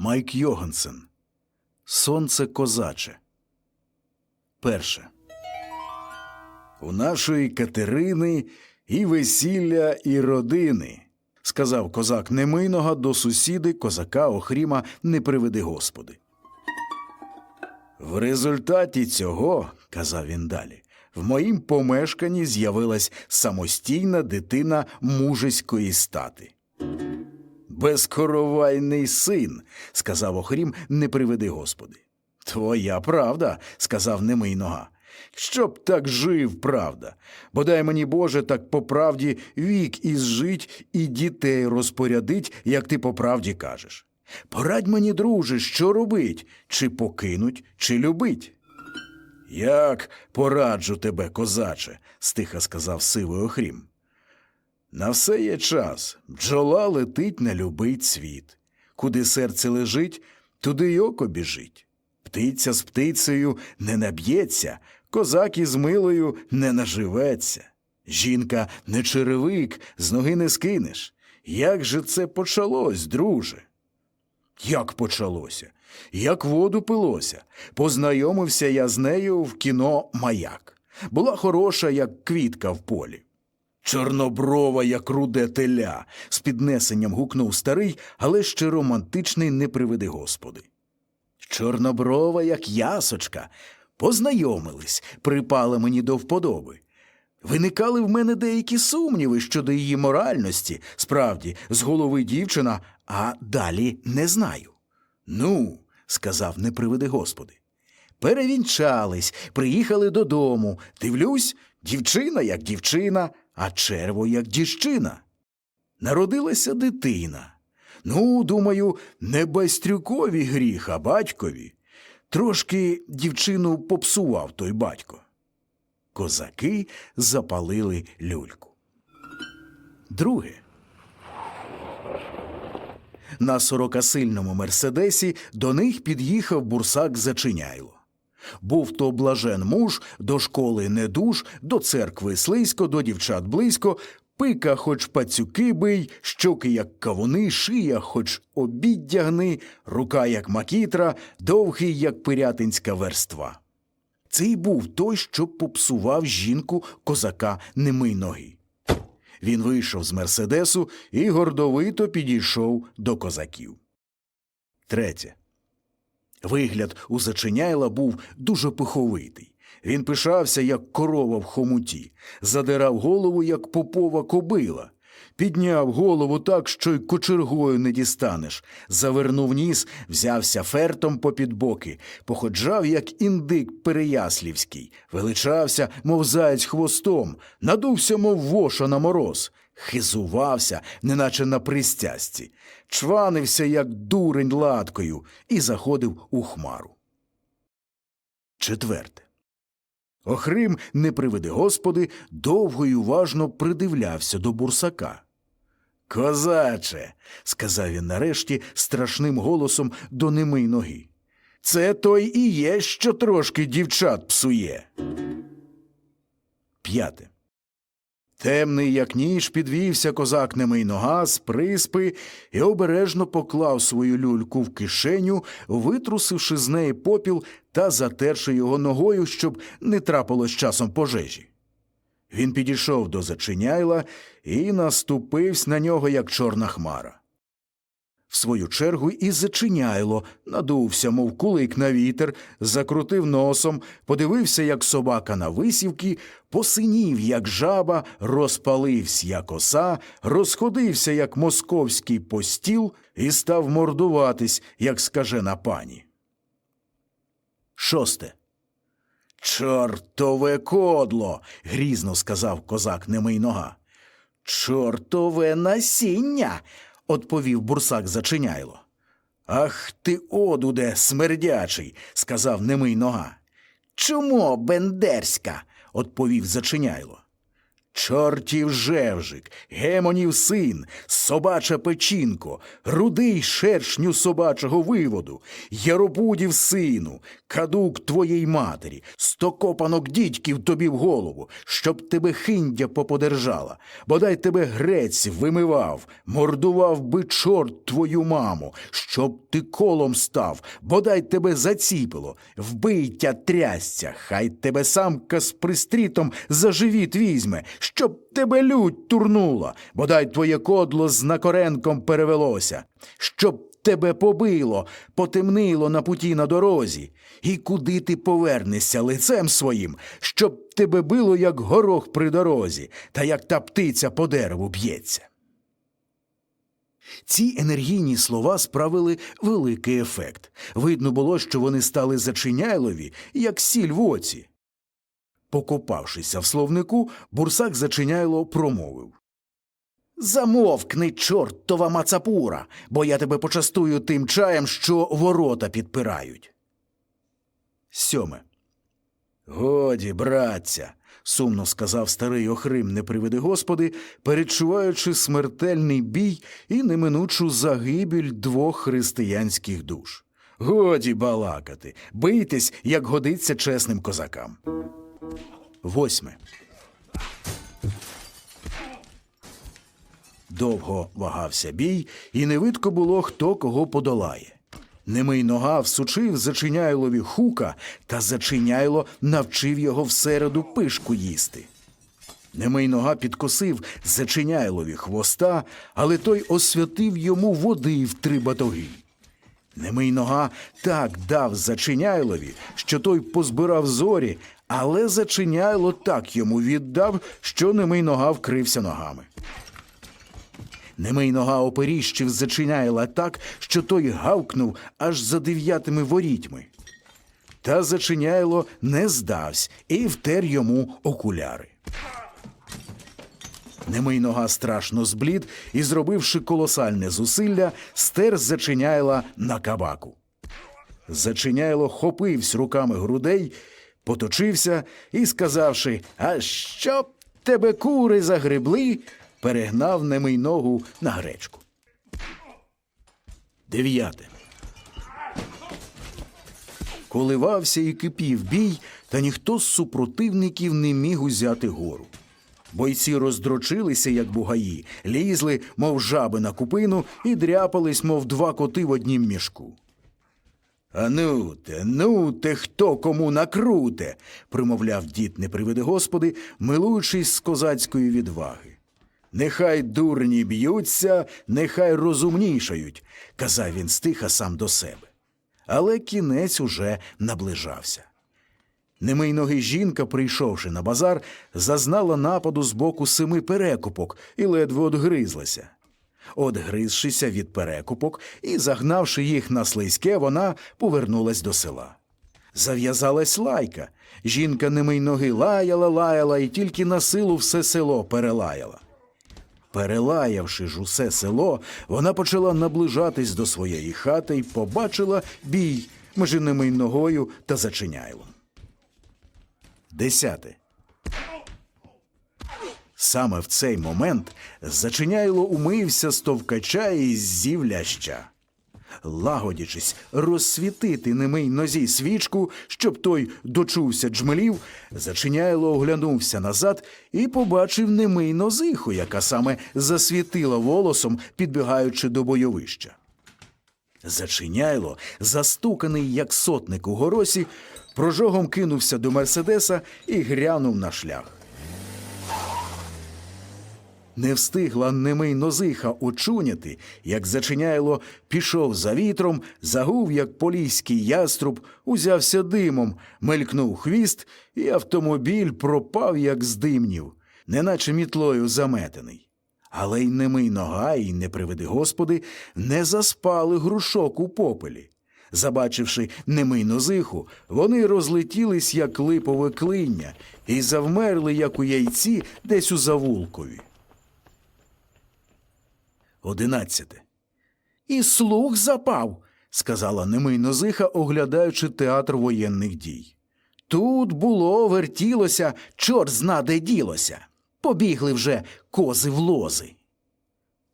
Майк Йогансен. Сонце козаче. Перше. У нашої Катерини і весілля, і родини, сказав козак Немийного до сусіди козака Охріма не приведи Господи. В результаті цього, казав він далі, в моїм помешканні з'явилась самостійна дитина мужеської стати. Безкоровайний син, сказав Охрім, не приведи Господи. Твоя правда, сказав немий нога. Щоб так жив, правда. Бодай мені, Боже, так по правді вік ізжить і дітей розпорядить, як ти по правді кажеш. Порадь мені, друже, що робить, чи покинуть, чи любить. Як пораджу тебе, козаче, стиха сказав сивий Охрім. На все є час. Бджола летить на любий цвіт. Куди серце лежить, туди й око біжить. Птиця з птицею не наб'ється, козак із милою не наживеться. Жінка не черевик, з ноги не скинеш. Як же це почалось, друже? Як почалося? Як воду пилося. Познайомився я з нею в кіно Маяк. Була хороша, як квітка в полі. Чорноброва, як руде теля, з піднесенням гукнув старий, але ще романтичний не приведи Господи. Чорноброва, як ясочка, познайомились, припали мені до вподоби. Виникали в мене деякі сумніви щодо її моральності, справді, з голови дівчина, а далі не знаю. Ну, сказав, не приведи Господи. Перевінчались, приїхали додому. Дивлюсь, дівчина як дівчина, а черво як дівчина. Народилася дитина. Ну, думаю, не байстрюкові гріх, а батькові. Трошки дівчину попсував той батько. Козаки запалили люльку. Друге. На сорокасильному мерседесі до них під'їхав бурсак Зачиняйло. Був то блажен муж, до школи не душ, до церкви слизько, до дівчат близько, пика хоч пацюки бий, щоки, як кавуни, шия, хоч обіддягни, рука, як макітра, довгий, як пирятинська верства. Це й був той, що попсував жінку козака немий ноги. Він вийшов з мерседесу і гордовито підійшов до козаків. Третє. Вигляд у Зачиняйла був дуже пиховитий. Він пишався, як корова в хомуті, задирав голову, як попова кобила, підняв голову так, що й кочергою не дістанеш, завернув ніс, взявся фертом попід боки, походжав, як індик переяслівський, величався, мов заєць хвостом, надувся, мов воша на мороз, хизувався, неначе на пристясті, чванився, як дурень латкою, і заходив у хмару. Четверте. Охрим, не приведи Господи, довго й уважно придивлявся до бурсака. Козаче, сказав він нарешті страшним голосом до немий ноги. Це той і є, що трошки дівчат псує. П'яте. Темний, як ніж, підвівся козак немий нога з приспи і обережно поклав свою люльку в кишеню, витрусивши з неї попіл та затерши його ногою, щоб не трапилось часом пожежі. Він підійшов до зачиняйла і наступився на нього, як чорна хмара. В свою чергу і зачиняйло, надувся, мов кулик на вітер, закрутив носом, подивився, як собака на висівки, посинів, як жаба, розпалився, як оса, розходився, як московський постіл, і став мордуватись, як скажена пані. Шосте. Чортове кодло. грізно сказав козак немий нога. Чортове насіння. відповів бурсак зачиняйло. Ах ти, одуде, смердячий, сказав немий нога. Чому бендерська? відповів зачиняйло. Чортів жевжик, гемонів син, собача печінко, рудий шершню собачого виводу, яробудів сину, кадук твоєї матері, стокопанок дідьків тобі в голову, щоб тебе хиндя поподержала, бодай тебе грець вимивав, мордував би чорт твою маму, щоб ти колом став, бодай тебе заціпило, вбиття трясця, хай тебе самка з пристрітом за живіт візьме, щоб тебе лють турнула, бодай твоє кодло з накоренком перевелося, щоб тебе побило, потемнило на путі на дорозі, і куди ти повернешся лицем своїм, щоб тебе било, як горох при дорозі, та як та птиця по дереву б'ється. Ці енергійні слова справили великий ефект. Видно було, що вони стали зачиняйлові, як сіль в оці. Покопавшися в словнику, бурсак зачиняйло промовив. Замовкни, чортова мацапура, бо я тебе почастую тим чаєм, що ворота підпирають. Сьоме. Годі, братця, сумно сказав старий Охрим, не приведи господи, перечуваючи смертельний бій і неминучу загибель двох християнських душ. Годі балакати, бийтесь, як годиться чесним козакам. Восьме. Довго вагався бій, і не видко було, хто кого подолає. Немий нога всучив зачиняйлові хука, та зачиняйло навчив його всереду пишку їсти. Немий нога підкосив зачиняйлові хвоста, але той освятив йому води в три батоги. Немий нога так дав зачиняйлові, що той позбирав зорі, але зачиняйло так йому віддав, що немий нога вкрився ногами. Немий нога оперіщив зачиняйла так, що той гавкнув аж за дев'ятими ворітьми. Та зачиняйло не здавсь і втер йому окуляри. Немий нога страшно зблід і, зробивши колосальне зусилля, стер зачиняйла на кабаку. Зачиняйло хопивсь руками грудей, поточився і, сказавши, а щоб тебе кури загребли, перегнав немий ногу на гречку. Дев'яте. Коливався і кипів бій, та ніхто з супротивників не міг узяти гору. Бойці роздрочилися, як бугаї, лізли, мов жаби на купину, і дряпались, мов два коти в однім мішку. А ну те, ну те, хто кому накруте, примовляв дід, не приведи господи, милуючись з козацької відваги. Нехай дурні б'ються, нехай розумнішають, казав він стиха сам до себе. Але кінець уже наближався. Немий ноги жінка, прийшовши на базар, зазнала нападу з боку семи перекупок і ледве одгризлася. Одгризшися від перекупок і загнавши їх на слизьке, вона повернулась до села. Зав'язалась лайка. Жінка немий ноги лаяла, лаяла і тільки на силу все село перелаяла. Перелаявши ж усе село, вона почала наближатись до своєї хати і побачила бій між немий ногою та зачиняйлом. Десяте. Саме в цей момент зачиняйло умився з товкача і з'їв ляща. Лагодячись розсвітити немий нозі свічку, щоб той дочувся джмелів, зачиняйло оглянувся назад і побачив немий нозиху, яка саме засвітила волосом, підбігаючи до бойовища. Зачиняйло, застуканий, як сотник у горосі, прожогом кинувся до Мерседеса і грянув на шлях. Не встигла немий нозиха очуняти, як зачиняйло, пішов за вітром, загув, як поліський яструб, узявся димом, мелькнув хвіст, і автомобіль пропав, як з димнів, неначе мітлою заметений. Але й немий нога, і не приведи господи, не заспали грушок у попелі. Забачивши немий нозиху, вони розлетілись, як липове клиння, і завмерли, як у яйці, десь у завулкові. Одинадцяте. І слух запав, сказала немий нозиха, оглядаючи театр воєнних дій. Тут було, вертілося, чорт зна де ділося. Побігли вже кози в лози.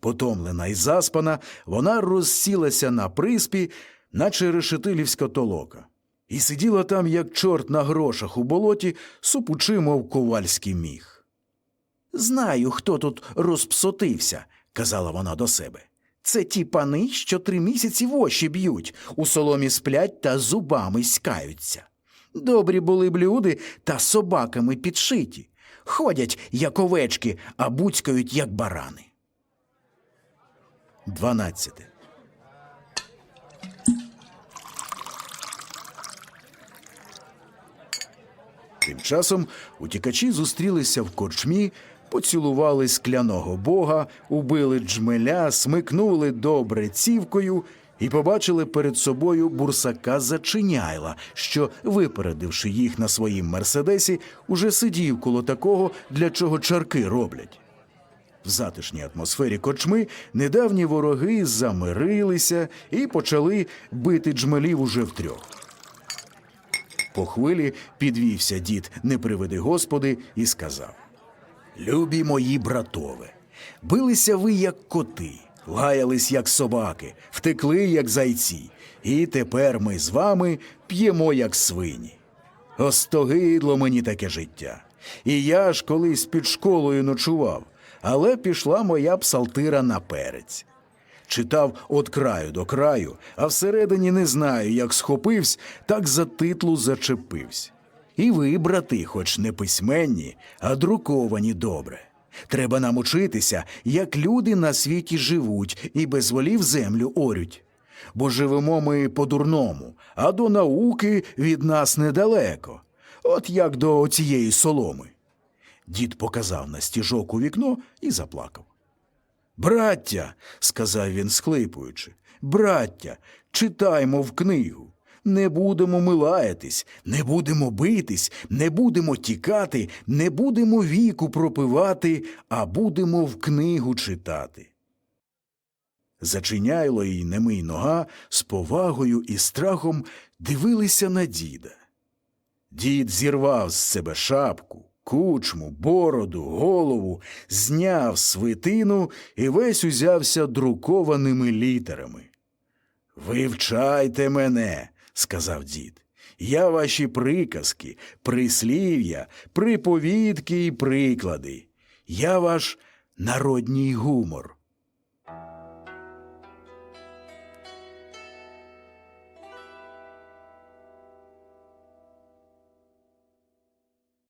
Потомлена і заспана, вона розсілася на приспі, наче решетилівська толока, і сиділа там, як чорт на грошах у болоті, супучи, мов ковальський міг. Знаю, хто тут розпсотився, казала вона до себе. Це ті пани, що три місяці в очі б'ють, у соломі сплять та зубами скаються. Добрі були б люди та собаками підшиті. Ходять, як овечки, а буцькають, як барани. 12. Тим часом утікачі зустрілися в корчмі, поцілували скляного бога, убили джмеля, смикнули добре цівкою і побачили перед собою бурсака Зачиняйла, що, випередивши їх на своїм мерседесі, уже сидів коло такого, для чого чарки роблять. В затишній атмосфері корчми недавні вороги замирилися і почали бити джмелів уже втрьох. По хвилі підвівся дід, не приведи Господи, і сказав: Любі мої братове, билися ви, як коти, лаялись, як собаки, втекли, як зайці, і тепер ми з вами п'ємо, як свині. Остогидло мені таке життя. І я ж колись під школою ночував, але пішла моя псалтира на перець. Читав от краю до краю, а всередині не знаю, як схопивсь, так за титлу зачепивсь. І ви, брати, хоч не письменні, а друковані добре. Треба нам учитися, як люди на світі живуть і без волів землю орють. Бо живемо ми по-дурному, а до науки від нас недалеко, от як до цієї соломи. Дід показав на стіжок у вікно і заплакав. Браття, сказав він, схлипуючи, браття, читаймо в книгу. Не будемо милаятись, не будемо битись, не будемо тікати, не будемо віку пропивати, а будемо в книгу читати. Зачиняйло і немий нога з повагою і страхом дивилися на діда. Дід зірвав з себе шапку, кучму, бороду, голову, зняв свитину і весь узявся друкованими літерами. Вивчайте мене, сказав дід. Я ваші приказки, прислів'я, приповідки і приклади. Я ваш народній гумор.